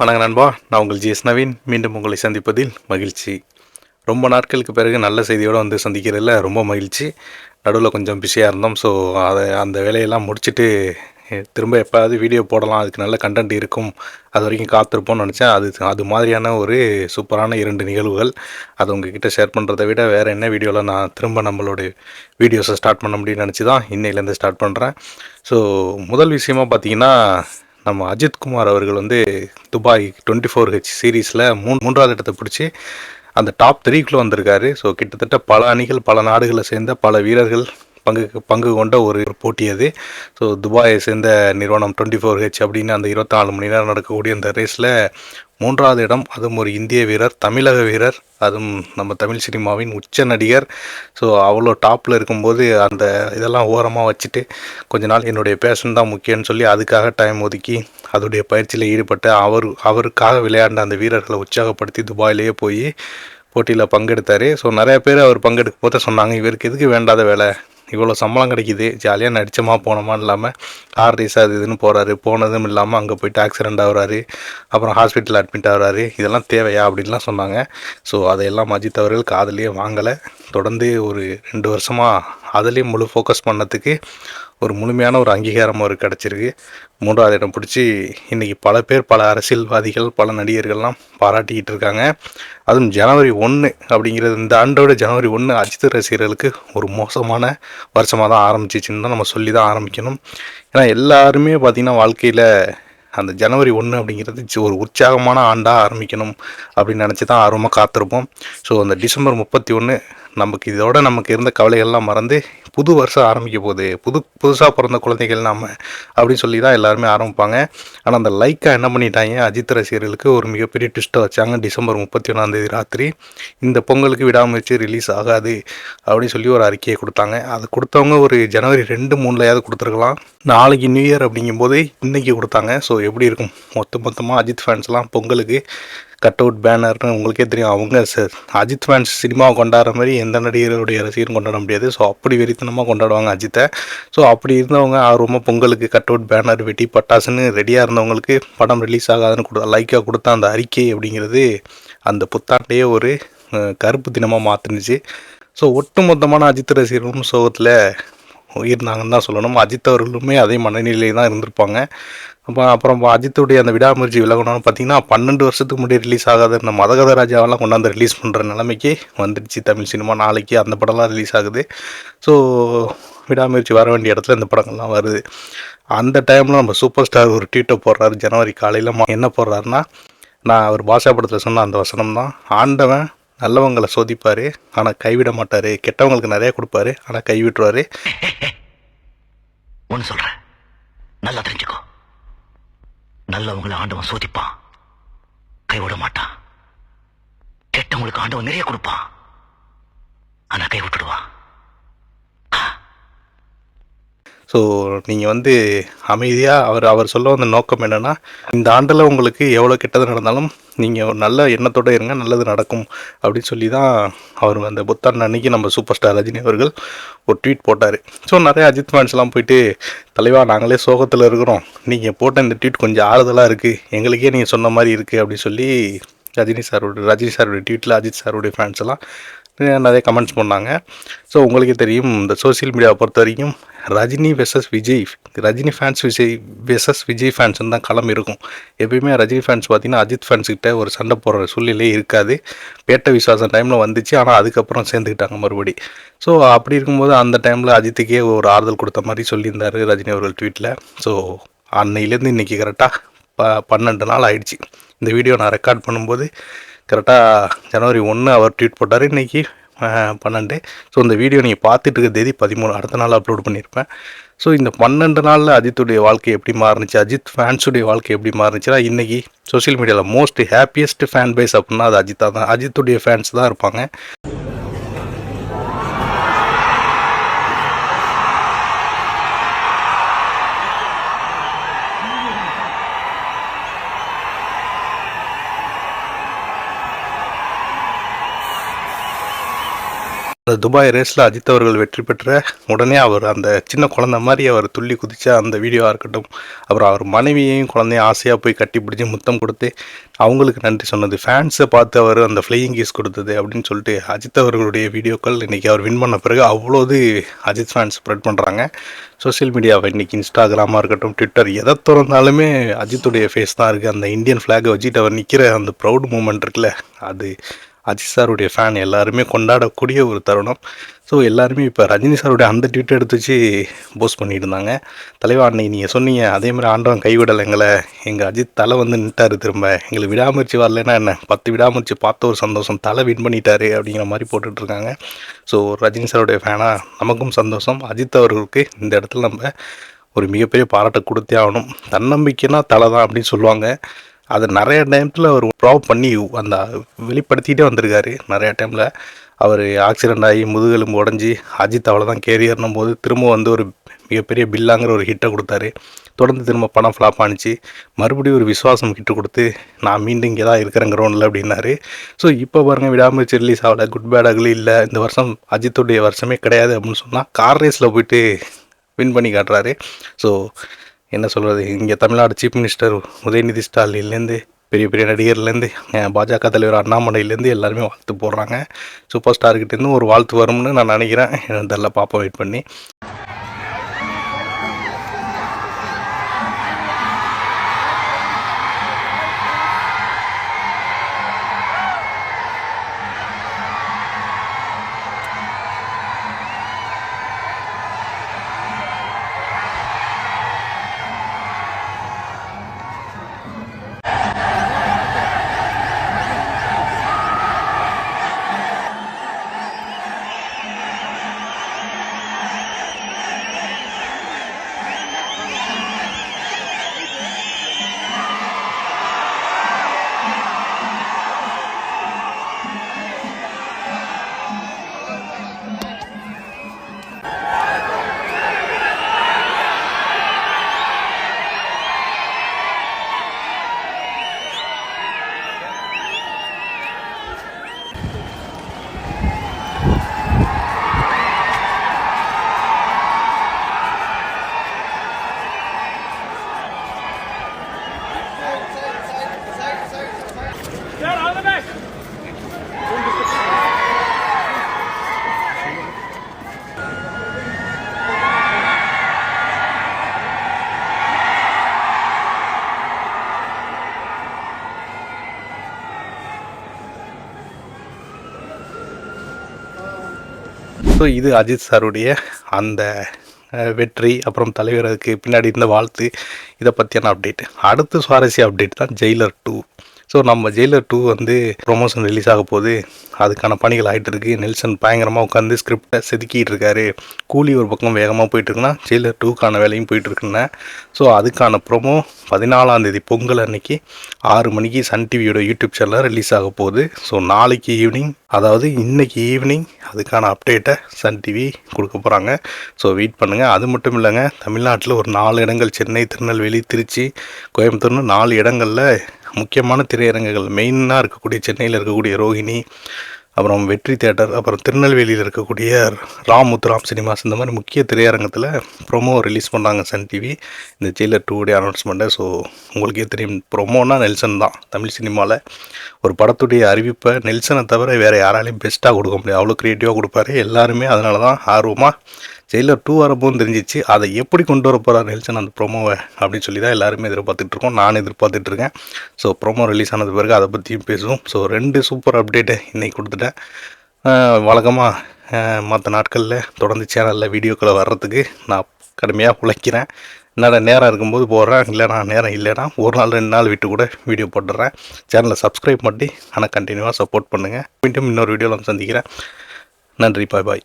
வணக்கம் நண்பா. நான் உங்கள் ஜிஎஸ் நவீன். மீண்டும் உங்களை சந்திப்பதில் மகிழ்ச்சி. ரொம்ப நாட்களுக்கு பிறகு நல்ல செய்தியோடு வந்து சந்திக்கிறதுல ரொம்ப மகிழ்ச்சி. நடுவில் கொஞ்சம் பிஸியாக இருந்தோம். ஸோ அதை அந்த வேலையெல்லாம் முடிச்சுட்டு திரும்ப எப்போயாவது வீடியோ போடலாம். அதுக்கு நல்ல கண்டென்ட் இருக்கும். அது வரைக்கும் காத்திருப்போம்னு நினச்சேன். அது அது மாதிரியான ஒரு சூப்பரான இரண்டு நிகழ்வுகள். அது உங்ககிட்ட ஷேர் பண்ணுறதை விட வேறு என்ன வீடியோவில் நான் திரும்ப நம்மளோட வீடியோஸை ஸ்டார்ட் பண்ண முடியும்னு நினச்சி தான் இன்னையிலேருந்து ஸ்டார்ட் பண்ணுறேன் ஸோ முதல் விஷயமா பார்த்தீங்கன்னா நம்ம அஜித் குமார் அவர்கள் வந்து துபாய் டுவெண்ட்டி ஃபோர் ஹெச் சீரீஸில் மூணு மூன்றாவது இடத்தை பிடிச்சி அந்த டாப் த்ரீக்குள்ளே வந்திருக்காரு. ஸோ கிட்டத்தட்ட பல அணிகள் பல நாடுகளை சேர்ந்த பல வீரர்கள் பங்கு பங்கு கொண்ட ஒரு போட்டி அது. ஸோ துபாயை சேர்ந்த நிறுவனம் டுவெண்ட்டி ஃபோர் ஹெச் அப்படின்னு அந்த இருபத்தாலு மணி நேரம் நடக்கக்கூடிய அந்த ரேஸில் மூன்றாவது இடம் அதுவும் ஒரு இந்திய வீரர் தமிழக வீரர் அதுவும் நம்ம தமிழ் சினிமாவின் உச்ச நடிகர். ஸோ அவ்வளோ டாப்பில் இருக்கும்போது அந்த இதெல்லாம் ஓரமாக வச்சுட்டு கொஞ்ச நாள் என்னுடைய பேஷன் தான் முக்கியம்னு சொல்லி அதுக்காக டைம் ஒதுக்கி அதோடைய பயிற்சியில் ஈடுபட்டு அவர் அவருக்காக விளையாண்ட அந்த வீரர்களை உற்சாகப்படுத்தி துபாயிலேயே போய் போட்டியில் பங்கெடுத்தார். ஸோ நிறைய பேர் அவர் பங்கெடுக்கும் போது சொன்னாங்க இவருக்கு எதுக்கு வேண்டாத வேலை? இவ்வளோ சம்பளம் கிடைக்குது ஜாலியாக நடிச்சோமா போனோமா இல்லாமல் கார் ரேஸ் அது இதுன்னு போகிறாரு போனதும் இல்லாமல் அங்கே போயிட்டு ஆக்சிடெண்ட் ஆகுறாரு அப்புறம் ஹாஸ்பிட்டல் அட்மிட் ஆகுறாரு இதெல்லாம் தேவையா அப்படின்லாம் சொன்னாங்க. ஸோ அதையெல்லாம் அஜித் அவர்கள் காதலியே வாங்கலை. தொடர்ந்து ஒரு ரெண்டு வருஷமாக அதுலேயும் முழு ஃபோக்கஸ் பண்ணதுக்கு ஒரு முழுமையான ஒரு அங்கீகாரம் அவருக்கு கிடச்சிருக்கு. மூன்றாவது இடம் பிடிச்சி இன்றைக்கி பல பேர் பல அரசியல்வாதிகள் பல நடிகர்கள்லாம் பாராட்டிக்கிட்டு இருக்காங்க. அதுவும் ஜனவரி ஒன்று அப்படிங்கிறது இந்த ஆண்டோட ஜனவரி ஒன்று அஜித் ரசிகர்களுக்கு ஒரு மோசமான வருஷமாக தான் ஆரம்பிச்சிச்சுன்னு தான் நம்ம சொல்லி தான் ஆரம்பிக்கணும். ஏன்னா எல்லாருமே பார்த்திங்கன்னா வாழ்க்கையில் அந்த ஜனவரி ஒன்று அப்படிங்கிறது ஒரு உற்சாகமான ஆண்டாக ஆரம்பிக்கணும் அப்படின்னு நினச்சி தான் ஆர்வமாக காத்திருப்போம். ஸோ அந்த டிசம்பர் முப்பத்தி ஒன்று நமக்கு இதோட நமக்கு இருந்த கவலைகள்லாம் மறந்து புது வருஷம் ஆரம்பிக்க போகுது. புது புதுசாக பிறந்த குழந்தைகள் நாம் அப்படின்னு சொல்லி தான் எல்லாருமே ஆரம்பிப்பாங்க. ஆனால் அந்த லைக்காக என்ன பண்ணிட்டாங்க? அஜித் ரசிகர்களுக்கு ஒரு மிகப்பெரிய ட்விஸ்ட்டை வச்சாங்க. டிசம்பர் முப்பத்தி ஒன்றாந்தேதி ராத்திரி. இந்த பொங்கலுக்கு விடாமுயற்சி ரிலீஸ் ஆகாது அப்படின்னு சொல்லி ஒரு அறிக்கையை கொடுத்தாங்க. அது கொடுத்தவங்க ஒரு ஜனவரி ரெண்டு மூணுலையாவது கொடுத்துருக்கலாம். நாளைக்கு நியூ இயர் அப்படிங்கும்போது இன்றைக்கி கொடுத்தாங்க. ஸோ எப்படி இருக்கும்? மொத்த மொத்தமாக அஜித் ஃபேன்ஸ்லாம் பொங்கலுக்கு கட் அவுட் பேனர்னு உங்களுக்கே தெரியும். அவங்க சார் அஜித் ஃபேன்ஸ் சினிமாவை கொண்டாடுற மாதிரி எந்த நடிகருடைய ரசிகரும் கொண்டாட முடியாது. ஸோ அப்படி வெறித்தனமாக கொண்டாடுவாங்க அஜித்தை. ஸோ அப்படி இருந்தவங்க ஆர்வமாக பொங்கலுக்கு கட் அவுட் பேனர் வெட்டி பட்டாசுன்னு ரெடியாக இருந்தவங்களுக்கு படம் ரிலீஸ் ஆகாதுன்னு கொடு லைக்காக கொடுத்த அந்த அறிக்கை அப்படிங்கிறது அந்த புத்தாண்டையே ஒரு கருப்பு தினமாக மாற்றினுச்சு ஸோ ஒட்டுமொத்தமான அஜித் ரசிகரும் சோகத்தில் இருந்தாங்கன்னு தான் சொல்லணும். அஜித் அவர்களுமே அதே மனநிலையை தான் இருந்திருப்பாங்க. அப்போ அப்புறம் அஜித்துடைய அந்த விடாமுயற்சி விலகணும்னு பார்த்தீங்கன்னா பன்னெண்டு வருஷத்துக்கு முன்னாடி ரிலீஸ் ஆகாத இந்த மதகத ராஜாவெல்லாம் கொண்டாந்து ரிலீஸ் பண்ணுற நிலைமைக்கு வந்துடுச்சு தமிழ் சினிமா. நாளைக்கு அந்த படம்லாம் ரிலீஸ் ஆகுது. ஸோ விடாமுயற்சி வர வேண்டிய இடத்துல இந்த படங்கள்லாம் வருது. அந்த டைமில் நம்ம சூப்பர் ஸ்டார் ஒரு ட்வீட்டை போடுறாரு. ஜனவரி காலையில் என்ன போடுறாருன்னா நான் அவர் பாஷா படத்தில் சொன்ன அந்த வசனம் தான். ஆண்டவன் நல்லவங்களை சோதிப்பார். ஆனால் கைவிட மாட்டார். கெட்டவங்களுக்கு நிறைய கொடுப்பாரு. ஆனால் கைவிட்டுருவார். ஒன்று சொல்கிறேன் நல்லா தெரிஞ்சுக்கோ. நல்லவங்களை ஆண்டவன் சோதிப்பான். கைவிட மாட்டான். கெட்டவங்களுக்கு ஆண்டவன் நிறைய கொடுப்பான். ஆனால் கை விட்டுடுவான் ஸோ நீங்கள் வந்து அமைதியாக அவர் அவர் சொல்ல வந்த நோக்கம் என்னென்னா இந்த ஆண்டில் உங்களுக்கு எவ்வளோ கெட்டது நடந்தாலும் நீங்கள் ஒரு நல்ல எண்ணத்தோடு இருங்க நல்லது நடக்கும் அப்படின்னு சொல்லி தான் அவர் அந்த புத்தாண்டு அன்னைக்கு நம்ம சூப்பர் ஸ்டார் ரஜினி அவர்கள் ஒரு ட்வீட் போட்டார். ஸோ நிறைய அஜித் ஃபேன்ஸ்லாம் போயிட்டு தலைவா நாங்களே சோகத்தில் இருக்கிறோம். நீங்கள் போட்ட இந்த ட்வீட் கொஞ்சம் ஆறுதலாக இருக்குது எங்களுக்கே நீங்கள் சொன்ன மாதிரி இருக்குது அப்படின்னு சொல்லி ரஜினி சாரோட ரஜினி சாரோட ட்வீட்டில் அஜித் சாரோடைய ஃபேன்ஸ் எல்லாம் நிறைய கமெண்ட்ஸ் பண்ணாங்க. ஸோ உங்களுக்கே தெரியும் இந்த சோஷியல் மீடியாவை பொறுத்த வரைக்கும் Rajini versus Vijay Rajini fans Vijay versus Vijay ஃபேன்ஸ்னு தான் களம் இருக்கும். எப்பயுமே ரஜினி ஃபேன்ஸ் பார்த்தீங்கன்னா அஜித் ஃபேன்ஸ்கிட்ட ஒரு சண்டை போடுற சூழ்நிலையே இருக்காது. பேட்ட விசுவாசம் டைமில் வந்துச்சு ஆனால் அதுக்கப்புறம் சேர்ந்துக்கிட்டாங்க மறுபடி. ஸோ அப்படி இருக்கும்போது அந்த டைமில் அஜித்துக்கே ஒரு ஆறுதல் கொடுத்த மாதிரி சொல்லியிருந்தாரு ரஜினி அவர்கள் ட்வீட்டில் ஸோ அன்னையிலேருந்து இன்றைக்கி கரெக்டாக ப பன்னெண்டு நாள் ஆயிடுச்சு. இந்த வீடியோ நான் ரெக்கார்ட் பண்ணும்போது கரெக்டாக ஜனவரி ஒன்று அவர் ட்வீட் போட்டார். இன்றைக்கி பன்னெண்டு. ஸோ இந்த வீடியோ நீங்கள் பார்த்துட்டு இருக்க தேதி பதிமூணு. அடுத்த நாள் அப்லோட் பண்ணியிருப்பேன் ஸோ இந்த பன்னெண்டு நாளில் அஜித்துடைய வாழ்க்கை எப்படி மாறுனுச்சு? அஜித் ஃபேன்ஸுடைய வாழ்க்கை எப்படி மாறுனுச்சுன்னா இன்றைக்கி சோஷியல் மீடியாவில் மோஸ்ட் ஹாப்பியஸ்ட் ஃபேன் பேஸ் அப்படின்னா அது அஜித்தாக தான். அஜித்துடைய ஃபேன்ஸ் தான் இருப்பாங்க. அந்த துபாய் ரேஸில் அஜித் அவர்கள் வெற்றி பெற்ற உடனே அவர் அந்த சின்ன குழந்தை மாதிரி அவர் துள்ளி குதிச்ச அந்த வீடியோவாக இருக்கட்டும் அப்புறம் அவர் மனைவியையும் குழந்தையும் ஆசையாக போய் கட்டி பிடிச்சி முத்தம் கொடுத்து அவங்களுக்கு நன்றி சொன்னது. ஃபேன்ஸை பார்த்து அவர் அந்த ஃப்ளையிங் கீஸ் கொடுத்தது அப்படின்னு சொல்லிட்டு அஜித் அவர்களுடைய வீடியோக்கள் இன்றைக்கி அவர் வின் பண்ண பிறகு அவ்வளோது அஜித் ஃபேன்ஸ் ஸ்ப்ரெட் பண்ணுறாங்க சோஷியல் மீடியாவை இன்றைக்கி இன்ஸ்டாகிராமாக இருக்கட்டும் ட்விட்டர் எதை திறந்தாலுமே அஜித்துடைய ஃபேஸ் தான் இருக்குது அந்த இந்தியன் ஃப்ளாகை வச்சுட்டு அவர் நிற்கிற அந்த ப்ரௌட் மூமெண்ட் இருக்குல்ல அது அஜித் சாருடைய ஃபேன் எல்லாருமே கொண்டாடக்கூடிய ஒரு தருணம். ஸோ எல்லாருமே இப்போ ரஜினி சாருடைய அந்த ட்வீட் எடுத்து வச்சு போஸ்ட் பண்ணிட்டு இருந்தாங்க தலைவா அன்னைக்கு நீங்கள் சொன்னீங்க அதே மாதிரி ஆண்டவன் கைவிடலை எங்களை எங்கள் அஜித் தலை வந்து நின்ட்டார் திரும்ப. எங்களுக்கு விடாமுயற்சி வரலன்னா என்ன? பத்து விடாமுயற்சி பார்த்த ஒரு சந்தோஷம் தலை வின் பண்ணிட்டாரு அப்படிங்கிற மாதிரி போட்டுட்ருக்காங்க. ஸோ ரஜினி சாருடைய ஃபேனாக நமக்கும் சந்தோஷம். அஜித் அவர்களுக்கு இந்த இடத்துல நம்ம ஒரு மிகப்பெரிய பாராட்டை கொடுத்தே ஆகணும். தன்னம்பிக்கைனா தலை தான் அப்படின்னு சொல்லுவாங்க. அதை நிறைய டைம்ஸில் அவர் ப்ராவ் பண்ணி அந்த வெளிப்படுத்திகிட்டே வந்திருக்காரு. நிறைய டைமில் அவர் ஆக்சிடெண்ட் ஆகி முதுகெலும்பு உடஞ்சி அஜித் அவ்வளோதான் கேரியர்னும் போது திரும்ப வந்து ஒரு மிகப்பெரிய பில்லாங்கிற ஒரு ஹிட்டை கொடுத்தாரு. தொடர்ந்து திரும்ப படம் ஃப்ளாப் ஆனிச்சு. மறுபடியும் ஒரு விசுவாசம் கிட்ட கொடுத்து நான் மீண்டும் இங்கே தான் இருக்கிறேன் கிரௌண்டில் அப்படின்னாரு. ஸோ இப்போ பாருங்கள் விடாமுயற்சி ரிலீஸ் ஆகலை. குட் பேட் அகலி இல்லை. இந்த வருஷம் அஜித்துடைய வருஷமே கிடையாது அப்படின்னு சொன்னால் கார் ரேஸில் போயிட்டு வின் பண்ணி காட்டுறாரு. ஸோ என்ன சொல்கிறது இங்கே தமிழ்நாடு சீஃப் மினிஸ்டர் உதயநிதி ஸ்டாலின்லேருந்து பெரிய பெரிய நடிகர்லேருந்து பாஜக தலைவர் அண்ணாமலையிலேருந்து எல்லாருமே வாழ்த்து போடுறாங்க. சூப்பர் ஸ்டார்கிட்டேருந்து ஒரு வாழ்த்து வரும்னு நான் நினைக்கிறேன். இதெல்லாம் பார்ப்போம் வெயிட் பண்ணி. இது அஜித் சாருடைய அந்த வெற்றி அப்புறம் தலைவருக்கு பின்னாடி இருந்த வாழ்த்து இதை பற்றியான அப்டேட் அடுத்து சுவாரஸ்ய அப்டேட் தான் ஜெயிலர் டூ ஸோ நம்ம ஜெயிலர் டூ வந்து ப்ரொமோஷன் ரிலீஸ் ஆக போகுது. அதுக்கான பணிகள் ஆகிட்டு இருக்கு நெல்சன் பயங்கரமாக உட்காந்து ஸ்கிரிப்டை செதுக்கிட்டு இருக்காரு. கூலி ஒரு பக்கம் வேகமாக போயிட்டுருக்குன்னா ஜெயிலர் டூக்கான வேலையும் போயிட்டுருக்குன்னு. ஸோ அதுக்கான ப்ரொமோ பதினாலாம் தேதி பொங்கல் அன்னைக்கு ஆறு மணிக்கு சன் டிவியோட யூடியூப் சேனலில் ரிலீஸ் ஆக போகுது. ஸோ நாளைக்கு ஈவினிங் அதாவது இன்னைக்கு ஈவினிங் அதுக்கான அப்டேட்டை சன் டிவி கொடுக்க போகிறாங்க ஸோ வெயிட் பண்ணுங்கள் அது மட்டும் இல்லைங்க தமிழ்நாட்டில் ஒரு நாலு இடங்கள் சென்னை திருநெல்வேலி திருச்சி கோயம்புத்தூர்னு நாலு இடங்களில் முக்கியமான திரையரங்குகள். மெயினாக இருக்கக்கூடிய சென்னையில் இருக்கக்கூடிய ரோஹிணி அப்புறம் வெற்றி தேட்டர் அப்புறம் திருநெல்வேலியில் இருக்கக்கூடிய ராமுத்துராம் சினிமாஸ் இந்த மாதிரி முக்கிய திரையரங்கத்தில் ப்ரொமோ ரிலீஸ் பண்ணாங்க சன் டிவி இந்த ஜெயிலர் டூ டே அனௌன்ஸ்மெண்ட்டை ஸோ உங்களுக்கே தெரியும் ப்ரொமோனா நெல்சன் தான். தமிழ் சினிமாவில் ஒரு படத்துடைய அறிவிப்பை நெல்சனை தவிர வேறு யாராலையும் பெஸ்ட்டாக கொடுக்க முடியாது. அவ்வளோ க்ரியேட்டிவாக கொடுப்பாரு. எல்லாருமே அதனால தான் ஆர்வமாக ஜெயிலர் டூ வரப்போன்னு தெரிஞ்சிச்சு. அதை எப்படி கொண்டு வர போகிறார் நெல்சன் அந்த ப்ரோமோவை அப்படின்னு சொல்லி தான் எல்லாருமே எதிர்பார்த்துட்டு இருக்கோம். நான் எதிர்பார்த்துட்டு இருக்கேன். ஸோ ப்ரோமோ ரிலீஸ் ஆனது பிறகு அதை பற்றியும் பேசுவோம். ஸோ ரெண்டு சூப்பர் அப்டேட்டை இன்றைக்கி கொடுத்துட்டேன். வழக்கமாக மற்ற நாட்களில் தொடர்ந்து சேனலில் வீடியோக்களை வர்றதுக்கு நான் கடுமையாக உழைக்கிறேன். என்னடா நேரம் இருக்கும்போது போடுறேன். இல்லைனா நேரம் இல்லைனா ஒரு நாள் ரெண்டு நாள் விட்டு கூட வீடியோ போட்டுடுறேன். சேனலை சப்ஸ்கிரைப் பண்ணி ஆனால் கண்டினியூவாக சப்போர்ட் பண்ணுங்கள் மீண்டும் இன்னொரு வீடியோவில் வந்து சந்திக்கிறேன். நன்றி. பாய் பாய்